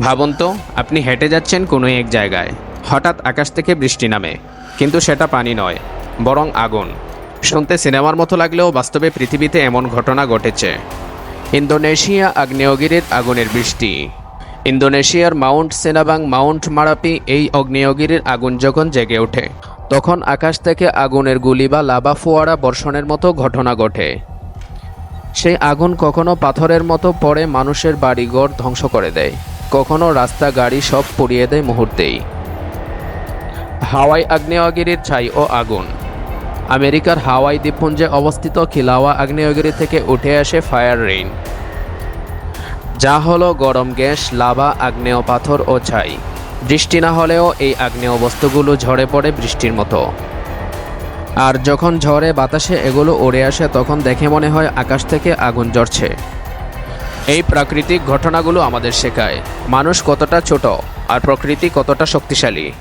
ভাবুন তো, আপনি হেঁটে যাচ্ছেন কোনো এক জায়গায়। হঠাৎ আকাশ থেকে বৃষ্টি নামে। কিন্তু সেটা পানি নয়, বরং আগুন। শুনতে সিনেমার মতো লাগলেও বাস্তবে পৃথিবীতে এমন ঘটনা ঘটেছে। ইন্দোনেশিয়া আগ্নেয়গিরির আগুনের বৃষ্টি। ইন্দোনেশিয়ার মাউন্ট সেনাবাং, মাউন্ট মারাপি এই অগ্নেয়গিরির আগুন যখন জেগে ওঠে, তখন আকাশ থেকে আগুনের গুলি বা লাভা ফোয়ারা বর্ষণের মতো ঘটনা ঘটে। সেই আগুন কখনো পাথরের মতো পড়ে মানুষের বাড়িঘর ধ্বংস করে দেয়। কখনো রাস্তা গাড়ি সব পুড়িয়ে দেয় মুহূর্তেই। হাওয়াই আগ্নেয়গিরির ছাই ও আগুন। আমেরিকার হাওয়াই দ্বীপপুঞ্জে অবস্থিত খিলাওয়া আগ্নেয়গিরি থেকে উঠে আসে ফায়ার রেইন। যা হলো গরম গ্যাস, লাভা, আগ্নেয় পাথর ও ছাই। বৃষ্টি না হলেও এই আগ্নেয় বস্তুগুলো ঝরে পড়ে বৃষ্টির মতো। আর যখন ঝড়ে বাতাসে এগুলো উড়ে আসে, তখন দেখে মনে হয় আকাশ থেকে আগুন জ্বরছে। এই প্রাকৃতিক ঘটনাগুলো আমাদের শেখায়। মানুষ কতটা ছোট আর প্রকৃতি কতটা শক্তিশালী।